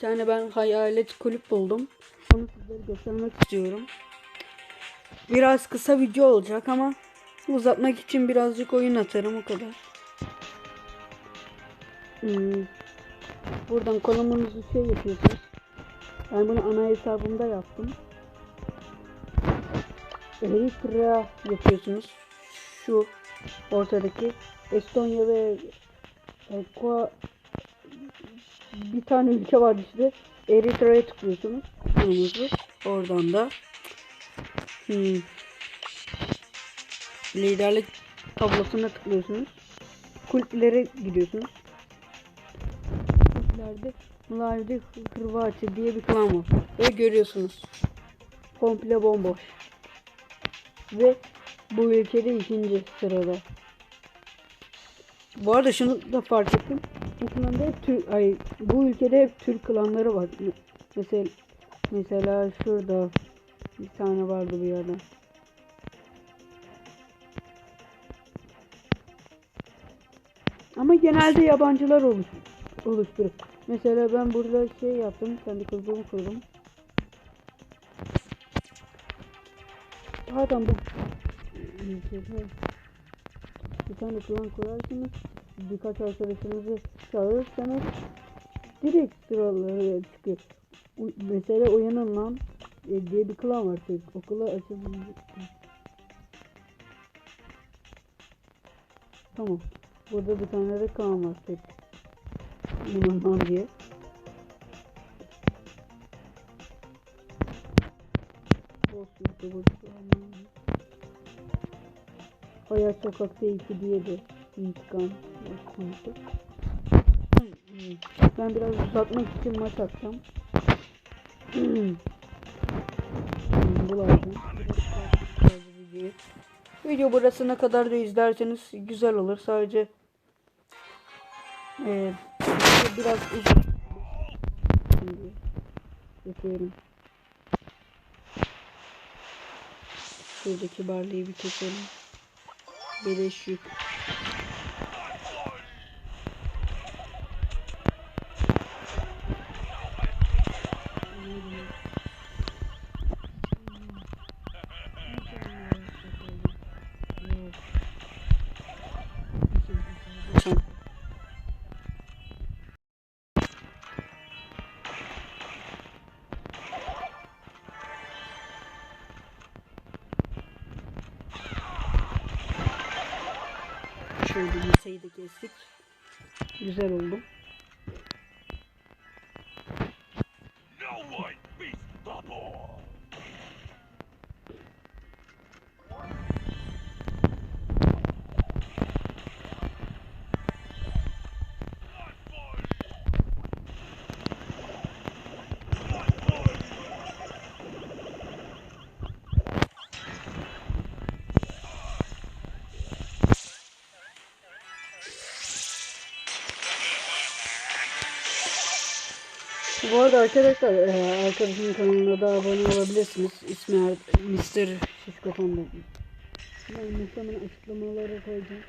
tane ben hayalet kulüp buldum. Onu sizlere göstermek istiyorum. Biraz kısa video olacak ama uzatmak için birazcık oyun atarım o kadar. Hmm. Buradan konumunuzu şey yapıyorsunuz. Ben bunu ana hesabımda yaptım. Eritrea yapıyorsunuz. Şu ortadaki Estonya ve Ekva bir tane ülke var işte. Eritrea'ya tıklıyorsunuz. Konunuzu. Oradan da hmm, liderlik tablosuna tıklıyorsunuz. Kulüplere gidiyorsunuz. Kulüplerde Mlavide Hırvatya diye bir klan var. Ve görüyorsunuz. Komple bomboş. Ve bu ülkede ikinci sırada. Bu arada şunu da fark ettim. Bu hep Türk, ay, bu ülkede hep Türk klanları var. Mesela mesela şurada bir tane vardı bir yerde. Ama genelde yabancılar oluş, oluşturur. Mesela ben burada şey yaptım. Kendi kurduğumu kurdum. Zaten bu bir tane klan kurarsınız. Birkaç arkadaşınızı çağırırsanız direkt sıraları çıkıyor. Mesela uyanın lan e, diye bir klan var. Tek. Okula açılmış. Tamam. Burada bir tane de klan var. Tek. Uyanın diye. Bu klan. Hayat Sokak'ta 2 diye de intikam konusu. Ben biraz uzatmak için maç atacağım. Bu. Video burasına kadar da izlerseniz güzel olur. Sadece eee, biraz uzun. Şimdi yapıyorum. Şuradaki barlıyı bir keselim. Beleş yük. Şöyle masayı da kestik. Güzel oldu. Bu arada arkadaşlar e, arkadaşımın kanalına da abone olabilirsiniz. İsmi Er- Mr. Şişko Panda. Ben muhtemelen açıklamalara koyacağım.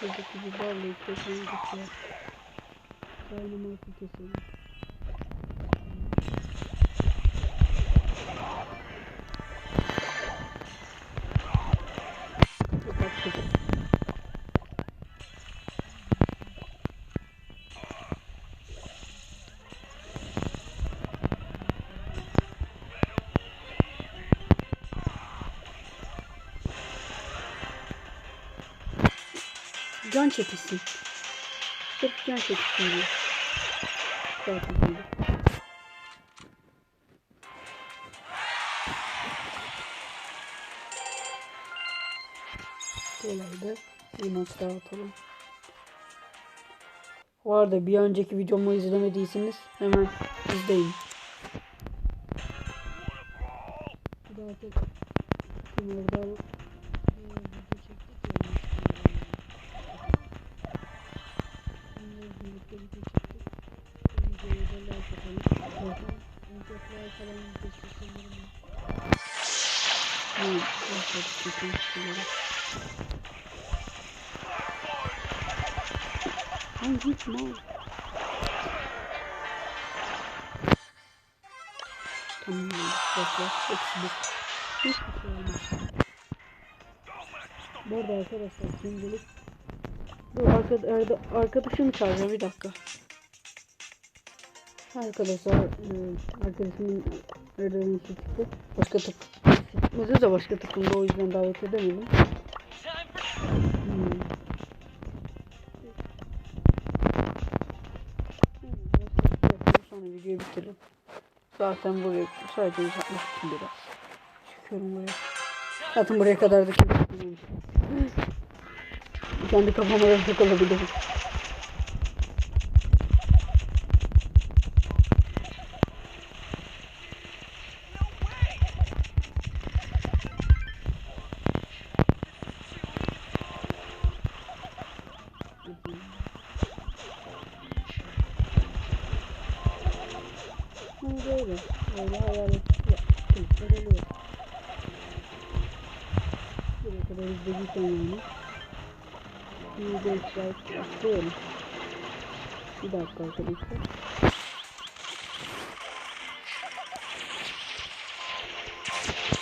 Şuradaki bir barlayı keselim geçiyor. Dynamite'ı keselim. Can çekilsin. Sırf can çekilsin diye. Zaten öyle. Kolaydı. Bir maç bir önceki videomu izlemediyseniz hemen izleyin. Bir daha tek Hmm, evet, çekim istiyorum. Lan git mal. Tamam. Bekle. Hepsi bir. Hiçbir şey olmaz. Bu arada arkadaşlar şimdilik Dur arkada, arada, arkadaşımı çağıracağım bir dakika. Arkadaşlar e, arkadaşımın işi çıktı. Başka tıp çıkmadı da başka takımda o yüzden davet edemedim. Videoyu bitiririm. Zaten buraya sadece uzatmak için biraz. Çıkıyorum buraya. Zaten buraya kadar da. Kendi kafama da takılabilirim. Böyle. Öyle hayal ettikler oluyor. Buraya kadar izlediysen yani. Şimdi de başlıyorum. Bir dakika arkadaşlar.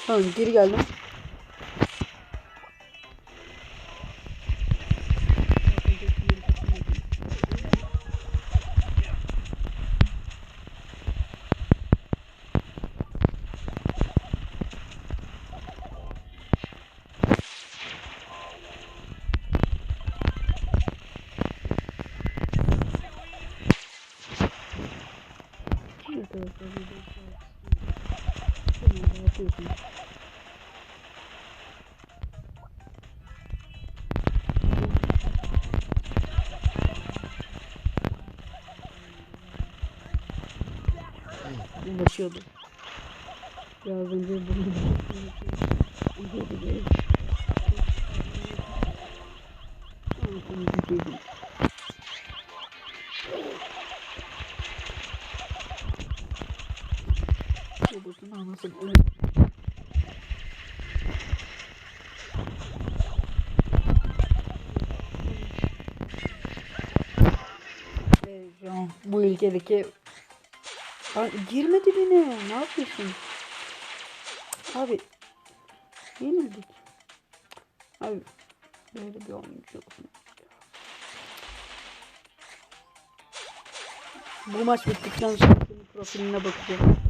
Tamam geri geldim. Evet arkadaşlar. bir dakika. Tamam, yapıyorsun. Ulaşıyordu. Biraz önce bunu Geri geri. Tamam, tamam, gideyim. An bu ülkedeki Aa, girme dibine. Ne yapıyorsun? Abi yenildik. Abi böyle bir oyuncu. Bu maç bittikten sonra profiline bakacağım.